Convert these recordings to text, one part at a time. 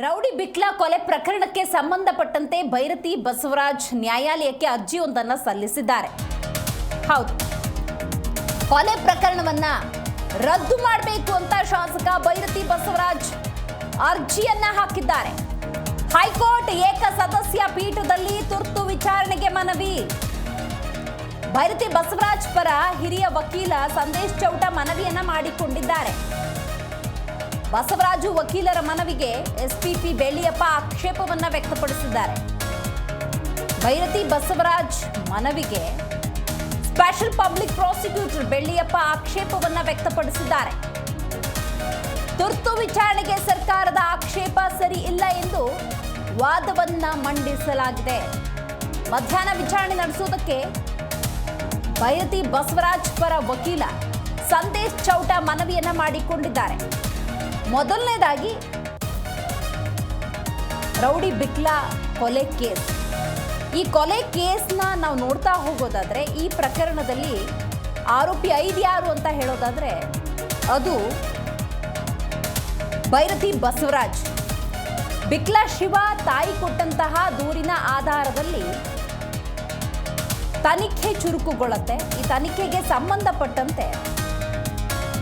Rowdy ಬಿಕ್ಲಾ ಕೊಲೆ ಪ್ರಕರಣಕ್ಕೆ ಸಂಬಂಧಪಟ್ಟಂತೆ ಭೈರತಿ ಬಸವರಾಜ್ ನ್ಯಾಯಾಲಯಕ್ಕೆ ಅರ್ಜಿಯೊಂದನ್ನು ಸಲ್ಲಿಸಿದ್ದಾರೆ. ಹೌದು. ಕೊಲೆ ಪ್ರಕರಣವನ್ನ ರದ್ದು ಮಾಡಬೇಕು ಅಂತ ಶಾಸಕ ಭೈರತಿ ಬಸವರಾಜ್ ಅರ್ಜಿಯನ್ನ ಹಾಕಿದ್ದಾರೆ. ಹೈಕೋರ್ಟ್ ಏಕ ಸದಸ್ಯ ಪೀಠದಲ್ಲಿ ತುರ್ತು ವಿಚಾರಣೆಗೆ ಮನವಿ. ಭೈರತಿ ಬಸವರಾಜ್ ಪರ ಹಿರಿಯ ವಕೀಲ ಸಂದೇಶ್ ಚೌಟ ಮನವಿಯನ್ನ ಮಾಡಿಕೊಂಡಿದ್ದಾರೆ. ಬಸವರಾಜು ವಕೀಲರ ಮನವಿಗೆ ಎಸ್ಪಿಪಿ ಬೆಳ್ಳಿಯಪ್ಪ ಆಕ್ಷೇಪವನ್ನ ವ್ಯಕ್ತಪಡಿಸಿದ್ದಾರೆ. ಭೈರತಿ ಬಸವರಾಜ್ ಮನವಿಗೆ ಸ್ಪೆಷಲ್ ಪಬ್ಲಿಕ್ ಪ್ರಾಸಿಕ್ಯೂಟರ್ ಬೆಳ್ಳಿಯಪ್ಪ ಆಕ್ಷೇಪವನ್ನ ವ್ಯಕ್ತಪಡಿಸಿದ್ದಾರೆ. ತುರ್ತು ವಿಚಾರಣೆಗೆ ಸರ್ಕಾರದ ಆಕ್ಷೇಪ ಸರಿ ಇಲ್ಲ ಎಂದು ವಾದವನ್ನ ಮಂಡಿಸಲಾಗಿದೆ. ಮಧ್ಯಾಹ್ನ ವಿಚಾರಣೆ ನಡೆಸುವುದಕ್ಕೆ ಭೈರತಿ ಬಸವರಾಜ್ ಪರ ವಕೀಲ ಸಂದೇಶ್ ಚೌಟ ಮನವಿಯನ್ನ ಮಾಡಿಕೊಂಡಿದ್ದಾರೆ. ಮೊದಲನೇದಾಗಿ ರೌಡಿ ಬಿಕ್ಲಾ ಕೊಲೆ ಕೇಸ್. ಈ ಕೊಲೆ ಕೇಸ್ನ ನಾವು ನೋಡ್ತಾ ಹೋಗೋದಾದ್ರೆ, ಈ ಪ್ರಕರಣದಲ್ಲಿ ಆರೋಪಿ ಐದು ಯಾರು ಅಂತ ಹೇಳೋದಾದ್ರೆ, ಅದು ಭೈರತಿ ಬಸವರಾಜ್. ಬಿಕ್ಲಾ ಶಿವ ತಾಯಿ ಕೊಟ್ಟಂತಹ ದೂರಿನ ಆಧಾರದಲ್ಲಿ ತನಿಖೆ ಚುರುಕುಗೊಳ್ಳುತ್ತೆ. ಈ ತನಿಖೆಗೆ ಸಂಬಂಧಪಟ್ಟಂತೆ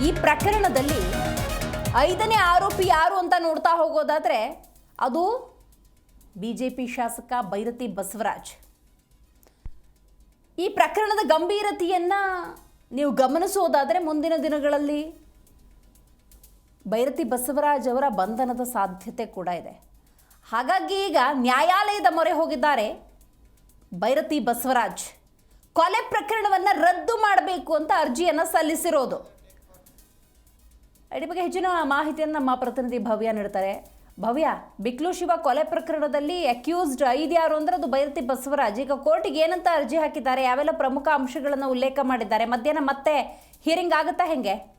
ಈ ಪ್ರಕರಣದಲ್ಲಿ ಐದನೇ ಆರೋಪಿ ಯಾರು ಅಂತ ನೋಡ್ತಾ ಹೋಗೋದಾದ್ರೆ ಅದು ಬಿಜೆಪಿ ಶಾಸಕ ಭೈರತಿ ಬಸವರಾಜ್. ಈ ಪ್ರಕರಣದ ಗಂಭೀರತೆಯನ್ನ ನೀವು ಗಮನಿಸೋದಾದರೆ ಮುಂದಿನ ದಿನಗಳಲ್ಲಿ ಭೈರತಿ ಬಸವರಾಜ್ ಅವರ ಬಂಧನದ ಸಾಧ್ಯತೆ ಕೂಡ ಇದೆ. ಹಾಗಾಗಿ ಈಗ ನ್ಯಾಯಾಲಯದ ಮೊರೆ ಹೋಗಿದ್ದಾರೆ ಭೈರತಿ ಬಸವರಾಜ್. ಕೊಲೆ ಪ್ರಕರಣವನ್ನು ರದ್ದು ಮಾಡಬೇಕು ಅಂತ ಅರ್ಜಿಯನ್ನು ಸಲ್ಲಿಸಿರೋದು. ಬಗ್ಗೆ ಹೆಚ್ಚಿನ ಮಾಹಿತಿಯನ್ನು ನಮ್ಮ ಪ್ರತಿನಿಧಿ ಭವ್ಯ ನೀಡ್ತಾರೆ. ಭವ್ಯ, ಬಿಕ್ಲು ಶಿವ ಕೊಲೆ ಪ್ರಕರಣದಲ್ಲಿ ಅಕ್ಯೂಸ್ಡ್ ಐದ್ಯಾರು ಅಂದ್ರೆ ಅದು ಬೈರತಿ ಬಸವರಾಜ್. ಈಗ ಕೋರ್ಟಿಗೆ ಏನಂತ ಅರ್ಜಿ ಹಾಕಿದ್ದಾರೆ? ಯಾವೆಲ್ಲ ಪ್ರಮುಖ ಅಂಶಗಳನ್ನು ಉಲ್ಲೇಖ ಮಾಡಿದ್ದಾರೆ? ಮಧ್ಯಾಹ್ನ ಮತ್ತೆ ಹಿಯರಿಂಗ್ ಆಗುತ್ತಾ ಹೆಂಗೆ?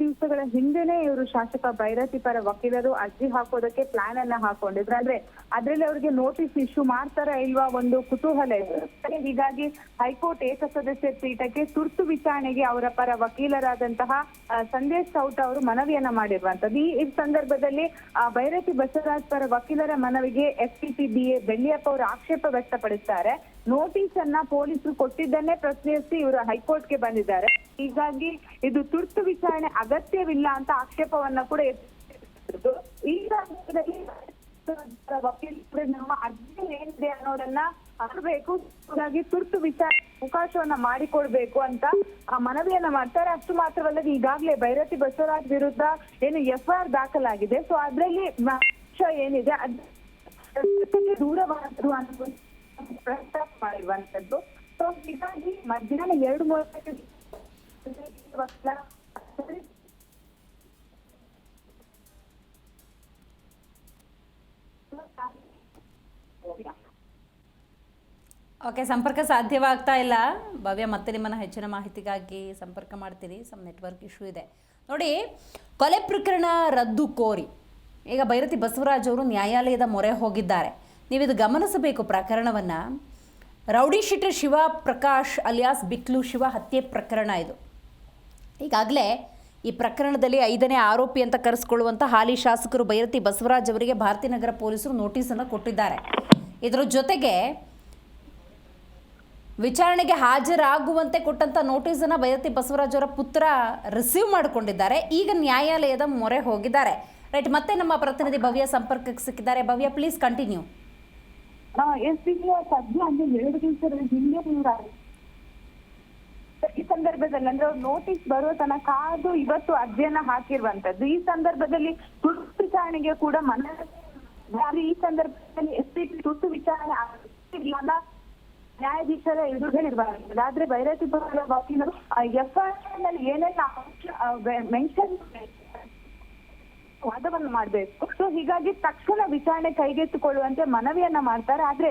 ದಿವಸಗಳ ಹಿಂದೆನೆ ಇವರು ಶಾಸಕ ಭೈರತಿ ಪರ ವಕೀಲರು ಅರ್ಜಿ ಹಾಕೋದಕ್ಕೆ ಪ್ಲಾನ್ ಅನ್ನ ಹಾಕೊಂಡಿದ್ರು. ಅಂದ್ರೆ ಅದ್ರಲ್ಲಿ ಅವ್ರಿಗೆ ನೋಟಿಸ್ ಇಶ್ಯೂ ಮಾಡ್ತಾರ ಇಲ್ವಾ ಒಂದು ಕುತೂಹಲ ಇದೆ ಹೀಗಾಗಿ ಹೈಕೋರ್ಟ್ ಏಕಸದಸ್ಯ ಪೀಠಕ್ಕೆ ತುರ್ತು ವಿಚಾರಣೆಗೆ ಅವರ ಪರ ವಕೀಲರಾದಂತಹ ಸಂದೇಶ್ ಸೌಟ್ ಅವರು ಮನವಿಯನ್ನ ಮಾಡಿರುವಂತದ್ದು ಈ ಸಂದರ್ಭದಲ್ಲಿ ಭೈರತಿ ಬಸವರಾಜ್ ಪರ ವಕೀಲರ ಮನವಿಗೆ ಎಫ್ಟಿಪಿ ಬಿ ಎ ಬೆಳ್ಳಿಯಪ್ಪ ಅವರು ಆಕ್ಷೇಪ ವ್ಯಕ್ತಪಡಿಸ್ತಾರೆ. ನೋಟಿಸ್ ಅನ್ನ ಪೊಲೀಸರು ಕೊಟ್ಟಿದ್ದನ್ನೇ ಪ್ರಶ್ನಿಸಿ ಇವರು ಹೈಕೋರ್ಟ್ಗೆ ಬಂದಿದ್ದಾರೆ. ಹೀಗಾಗಿ ಇದು ತುರ್ತು ವಿಚಾರಣೆ ಅಗತ್ಯವಿಲ್ಲ ಅಂತ ಆಕ್ಷೇಪವನ್ನ ಕೂಡ. ಈ ವಕೀಲರು ನಮ್ಮ ಅರ್ಜಿ ಏನಿದೆ ಅನ್ನೋದನ್ನ ಹಾಗಾಗಿ ತುರ್ತು ವಿಚಾರಣೆ ಅವಕಾಶವನ್ನ ಮಾಡಿಕೊಡ್ಬೇಕು ಅಂತ ಆ ಮನವಿಯನ್ನ ಮಾಡ್ತಾರೆ. ಅಷ್ಟು ಮಾತ್ರವಲ್ಲದೆ ಈಗಾಗಲೇ ಭೈರತಿ ಬಸವರಾಜ್ ವಿರುದ್ಧ ಏನು ಎಫ್ಐಆರ್ ದಾಖಲಾಗಿದೆ. ಸೊ ಅದ್ರಲ್ಲಿ ಏನಿದೆ? ದೂರ ದೂರವಾದ್ರು ಅನ್ನೋ ಮಾಡಿರುವಂತದ್ದು ಸೊ ಹೀಗಾಗಿ ಮಧ್ಯಾಹ್ನ ಎರಡು ಮೂವತ್ತಕ್ಕೆ ಓಕೆ ಸಂಪರ್ಕ ಸಾಧ್ಯವಾಗ್ತಾ ಇಲ್ಲ. ಭವ್ಯ, ಮತ್ತೆ ನಿಮ್ಮನ್ನು ಹೆಚ್ಚಿನ ಮಾಹಿತಿಗಾಗಿ ಸಂಪರ್ಕ ಮಾಡ್ತೀರಿ. ಸಮ್ ನೆಟ್ವರ್ಕ್ ಇಶ್ಯೂ ಇದೆ. ನೋಡಿ, ಕೊಲೆ ಪ್ರಕರಣ ರದ್ದು ಕೋರಿ. ಈಗ ಭೈರತಿ ಬಸವರಾಜ್ ಅವರು ನ್ಯಾಯಾಲಯದ ಮೊರೆ ಹೋಗಿದ್ದಾರೆ. ನೀವಿದು ಗಮನಿಸಬೇಕು ಪ್ರಕರಣವನ್ನು. Rowdy sheeter Shiva Prakash alias Biklu Shiva ಹತ್ಯೆ ಪ್ರಕರಣ ಇದು. ಈಗಾಗಲೇ ಈ ಪ್ರಕರಣದಲ್ಲಿ ಐದನೇ ಆರೋಪಿ ಅಂತ ಕರೆಸ್ಕೊಳ್ಳುವಂಥ ಹಾಲಿ ಶಾಸಕರು ಭೈರತಿ ಬಸವರಾಜ್ ಅವರಿಗೆ ಭಾರತೀನಗರ ಪೊಲೀಸರು ನೋಟಿಸನ್ನು ಕೊಟ್ಟಿದ್ದಾರೆ. ಇದರ ಜೊತೆಗೆ ವಿಚಾರಣೆಗೆ ಹಾಜರಾಗುವಂತೆ ಕೊಟ್ಟಂಥ ನೋಟಿಸನ್ನು ಭೈರತಿ ಬಸವರಾಜ್ ಅವರ ಪುತ್ರ ರಿಸೀವ್ ಮಾಡಿಕೊಂಡಿದ್ದಾರೆ. ಈಗ ನ್ಯಾಯಾಲಯದ ಮೊರೆ ಹೋಗಿದ್ದಾರೆ. ರೈಟ್, ಮತ್ತೆ ನಮ್ಮ ಪ್ರತಿನಿಧಿ ಭವ್ಯ ಸಂಪರ್ಕಕ್ಕೆ ಸಿಕ್ಕಿದ್ದಾರೆ. ಭವ್ಯ ಪ್ಲೀಸ್ ಕಂಟಿನ್ಯೂ ಎಸ್ ಸದ್ಯ ಅಂದ್ರೆ ಎರಡು ದಿವಸದ ಹಿಂದೆ ಇವ್ರ ಈ ಸಂದರ್ಭದಲ್ಲಿ ಅಂದ್ರೆ ಅವ್ರು ನೋಟಿಸ್ ಬರೋ ತನಕ ಅದು ಇವತ್ತು ಅರ್ಜಿಯನ್ನ ಹಾಕಿರುವಂತದ್ದು. ಈ ಸಂದರ್ಭದಲ್ಲಿ ತುರ್ತು ವಿಚಾರಣೆಗೆ ಕೂಡ ಮನ ಈ ಸಂದರ್ಭದಲ್ಲಿ ಎಸ್ ಪಿ ತುರ್ತು ವಿಚಾರಣೆ ಆಗಿಲ್ಲ ನ್ಯಾಯಾಧೀಶರ ಎದುರುಗಳಿರಬಾರ್ದು ಆದ್ರೆ ಬೈರತಿ ವಕೀಲರು ಎಫ್ಐಆರ್ನಲ್ಲಿ ಏನೆಲ್ಲ ಮೆನ್ಷನ್ ವಾದವನ್ನು ಮಾಡಬೇಕು. ಸೊ ಹೀಗಾಗಿ ತಕ್ಷಣ ವಿಚಾರಣೆ ಕೈಗೆತ್ತಿಕೊಳ್ಳುವಂತೆ ಮನವಿಯನ್ನ ಮಾಡ್ತಾರೆ. ಆದ್ರೆ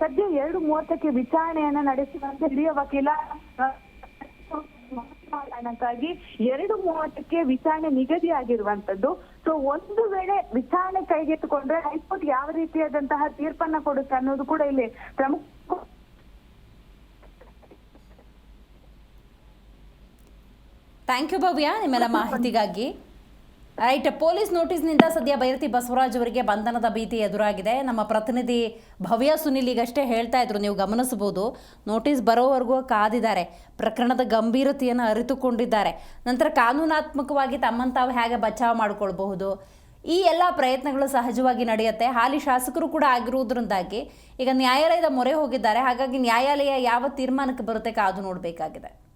ಸದ್ಯ ಎರಡು ಮೂವತ್ತಕ್ಕೆ ವಿಚಾರಣೆಯನ್ನ ನಡೆಸುವಂತೆ ಹಿರಿಯ ವಕೀಲ ಕಾರಣಕ್ಕಾಗಿ ಎರಡು ಮೂವತ್ತಕ್ಕೆ ವಿಚಾರಣೆ ನಿಗದಿಯಾಗಿರುವಂತದ್ದು ಸೊ ಒಂದು ವೇಳೆ ವಿಚಾರಣೆ ಕೈಗೆತ್ತಿಕೊಂಡ್ರೆ ಹೈಕೋರ್ಟ್ ಯಾವ ರೀತಿಯಾದಂತಹ ತೀರ್ಪನ್ನ ಕೊಡುತ್ತೆ ಅನ್ನೋದು ಕೂಡ ಇಲ್ಲಿ ಪ್ರಮುಖ ಥ್ಯಾಂಕ್ ಯು ಭವ್ಯ, ನಿಮ್ಮೆಲ್ಲ ಮಾಹಿತಿಗಾಗಿ. ರೈಟ್, ಪೊಲೀಸ್ ನೋಟಿಸ್ನಿಂದ ಸದ್ಯ ಬೈರತಿ ಬಸವರಾಜ್ ಅವರಿಗೆ ಬಂಧನದ ಭೀತಿ ಎದುರಾಗಿದೆ. ನಮ್ಮ ಪ್ರತಿನಿಧಿ ಭವ್ಯ ಸುನಿಲ್ ಈಗಷ್ಟೇ ಹೇಳ್ತಾ ಇದ್ರು, ನೀವು ಗಮನಿಸಬಹುದು, ನೋಟಿಸ್ ಬರೋವರೆಗೂ ಕಾದಿದ್ದಾರೆ. ಪ್ರಕರಣದ ಗಂಭೀರತೆಯನ್ನು ಅರಿತುಕೊಂಡಿದ್ದಾರೆ. ನಂತರ ಕಾನೂನಾತ್ಮಕವಾಗಿ ತಮ್ಮನ್ನು ತಾವು ಹೇಗೆ ಬಚಾವ್ ಮಾಡಿಕೊಳ್ಬಹುದು? ಈ ಎಲ್ಲ ಪ್ರಯತ್ನಗಳು ಸಹಜವಾಗಿ ನಡೆಯುತ್ತೆ. ಹಾಲಿ ಶಾಸಕರು ಕೂಡ ಆಗಿರುವುದರಿಂದಾಗಿ ಈಗ ನ್ಯಾಯಾಲಯದ ಮೊರೆ ಹೋಗಿದ್ದಾರೆ. ಹಾಗಾಗಿ ನ್ಯಾಯಾಲಯ ಯಾವ ತೀರ್ಮಾನಕ್ಕೆ ಬರುತ್ತೆ ಕಾದು ನೋಡಬೇಕಾಗಿದೆ.